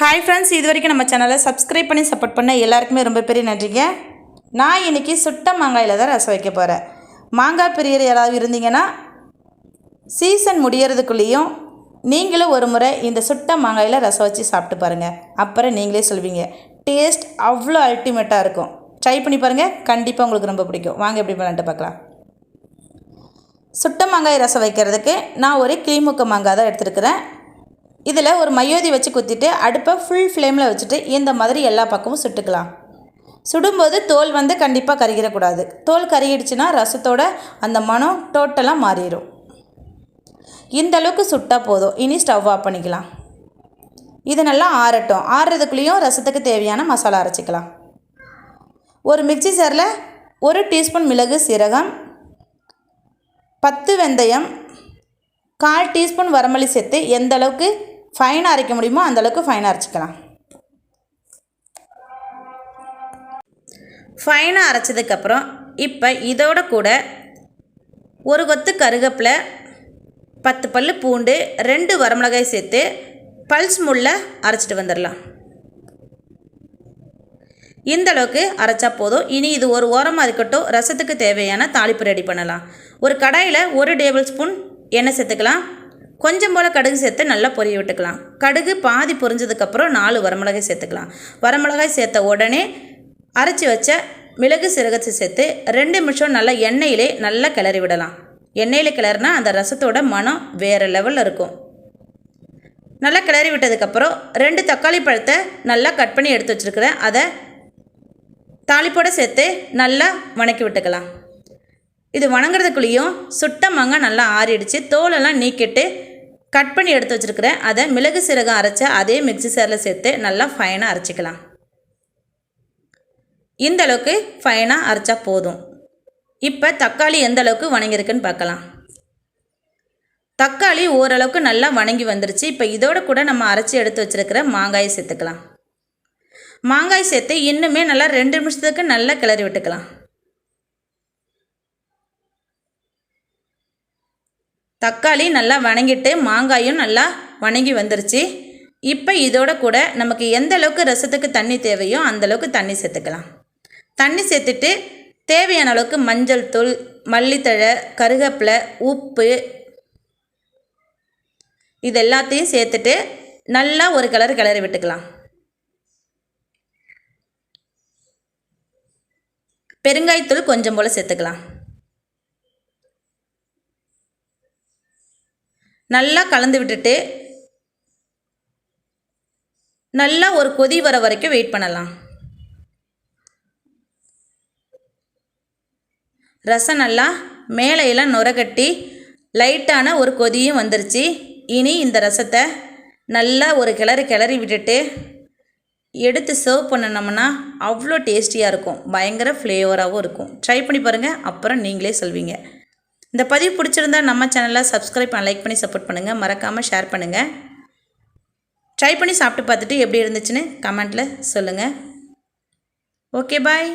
Hi friends இது வரைக்கும் நம்ம சேனலை சப்ஸ்கிரைப் பண்ணி சப்போர்ட் பண்ண எல்லாருக்குமே ரொம்ப பெரிய நன்றிங்க. நான் இன்றைக்கி சுட்ட மாங்காயில் தான் ரசம் வைக்க போகிறேன் மாங்காய் பிரியர் யாராவது இருந்தீங்கன்னா சீசன் முடியறதுக்குள்ளேயும் நீங்களும் ஒரு முறை இந்த சுட்ட மாங்காயில் ரசம் வச்சு சாப்பிட்டு பாருங்கள் அப்புறம் நீங்களே சொல்வீங்க டேஸ்ட் அவ்வளோ அல்டிமேட்டாக இருக்கும். ட்ரை பண்ணி பாருங்கள் கண்டிப்பாக உங்களுக்கு ரொம்ப பிடிக்கும். வாங்க எப்படி பண்ணலான்ட்டு பார்க்கலாம். சுட்ட மாங்காய் ரசம் வைக்கிறதுக்கு நான் ஒரு கிளிமுக்க மாங்காய் தான் எடுத்துருக்கிறேன். இதில் ஒரு மையோதி வச்சு குத்திட்டு அடுப்பை ஃபுல் ஃப்ளேமில் வச்சுட்டு இந்த மாதிரி எல்லா பக்கமும் சுட்டுக்கலாம். சுடும்போது தோல் வந்து கண்டிப்பாக கருகிடக்கூடாது. தோல் கருகிடுச்சுன்னா ரசத்தோட அந்த மனம் டோட்டலாக மாறிடும். இந்த அளவுக்கு சுட்டால் போதும். இனி ஸ்டவ் ஆஃப் பண்ணிக்கலாம். இது நல்லா ஆறட்டும். ஆறுறதுக்குள்ளேயும் ரசத்துக்கு தேவையான மசாலா அரைச்சிக்கலாம். ஒரு மிக்சி சேரில் ஒரு டீஸ்பூன் மிளகு சீரகம் பத்து வெந்தயம் கால் டீஸ்பூன் வரமல்லி சேர்த்து எந்த அளவுக்கு ஃபைன் அரைக்க முடியுமோ அந்த அளவுக்கு அரைச்சிக்கலாம். ஃபைனாக அரைச்சதுக்கப்புறம் இப்போ இதோட கூட ஒரு கொத்து கருகப்பில் பத்து பல் பூண்டு ரெண்டு வரமிளகாய் சேர்த்து பல்ஸ் முள்ள அரைச்சிட்டு வந்துடலாம் இந்த அளவுக்கு அரைச்சா போதும். இனி இது ஒரு ஓரமாக இருக்கட்டும். ரசத்துக்கு தேவையான தாளிப்பு ரெடி பண்ணலாம். ஒரு கடாயில் ஒரு டேபிள் ஸ்பூன் எண்ணெய் சேர்த்துக்கலாம். கொஞ்சம் போல் கடுகு சேர்த்து நல்லா பொரிய விட்டுக்கலாம். கடுகு பாதி பொரிஞ்சதுக்கப்புறம் நாலு வரமிளகாய் சேர்த்துக்கலாம். வரமிளகாய் சேர்த்த உடனே அரைச்சி வச்ச மிளகு சீரகத்தை சேர்த்து ரெண்டு நிமிஷம் நல்லா எண்ணெயிலே நல்லா கிளறி விடலாம். எண்ணெயில் கிளறினா அந்த ரசத்தோட மனம் வேறு லெவலில் இருக்கும். நல்லா கிளறி விட்டதுக்கப்புறம் ரெண்டு தக்காளி பழத்தை நல்லா கட் பண்ணி எடுத்து வச்சுருக்கிறேன் அதை தாளிப்போட சேர்த்து நல்லா வணக்கி விட்டுக்கலாம். இது வணங்குறதுக்குள்ளேயும் சுட்ட நல்லா ஆறிடுச்சு. தோலெல்லாம் நீக்கிட்டு கட் பண்ணி எடுத்து வச்சுருக்கிறேன். அதை மிளகு சீரகம் அரைச்ச அதே மிக்ஸி சேரில் சேர்த்து நல்லா ஃபைனாக அரைச்சிக்கலாம். இந்த அளவுக்கு ஃபைனாக அரைச்சா போதும். இப்போ தக்காளி எந்த அளவுக்கு வணங்கியிருக்குன்னு பார்க்கலாம். தக்காளி ஓரளவுக்கு நல்லா வணங்கி வந்துருச்சு. இப்போ இதோட கூட நம்ம அரைச்சி எடுத்து வச்சுருக்கிற மாங்காயை சேர்த்துக்கலாம். மாங்காய் சேர்த்து இன்னுமே நல்லா ரெண்டு நிமிஷத்துக்கு நல்லா கிளறி விட்டுக்கலாம். தக்காளி நல்லா வணங்கிட்டு மாங்காயும் நல்லா வணங்கி வந்துருச்சு. இப்போ இதோட கூட நமக்கு எந்த அளவுக்கு ரசத்துக்கு தண்ணி தேவையோ அந்த அளவுக்கு தண்ணி சேர்த்துக்கலாம். தண்ணி சேர்த்துட்டு தேவையான அளவுக்கு மஞ்சள் தூள் மல்லித்தழை கருகப்பிலை உப்பு இது எல்லாத்தையும் சேர்த்துட்டு நல்லா ஒரு கிளறு கிளறி விட்டுக்கலாம். பெருங்காயத்தூள் கொஞ்சம் போல் சேர்த்துக்கலாம். நல்லா கலந்து விட்டுட்டு நல்லா ஒரு கொதி வர வரைக்கும் வெயிட் பண்ணலாம். ரசம் நல்லா மேலையெல்லாம் நுரகட்டி லைட்டான ஒரு கொதியும் வந்துருச்சு. இனி இந்த ரசத்தை நல்லா ஒரு கிளறி கிளறி விட்டுட்டு எடுத்து சர்வ் பண்ணினோம்னா அவ்வளோ டேஸ்டியாக இருக்கும். பயங்கர ஃப்ளேவராகவும் இருக்கும். ட்ரை பண்ணி பாருங்கள் அப்புறம் நீங்களே சொல்வீங்க. இந்த பதிவு பிடிச்சிருந்தா நம்ம சேனலை சப்ஸ்கிரைப் பண்ண லைக் பண்ணி சப்போர்ட் பண்ணுங்கள் மறக்காமல் ஷேர் பண்ணுங்கள் ட்ரை பண்ணி சாப்பிட்டு பார்த்துட்டு எப்படி இருந்துச்சுன்னு கமெண்ட்டில் சொல்லுங்கள் ஓகே பாய்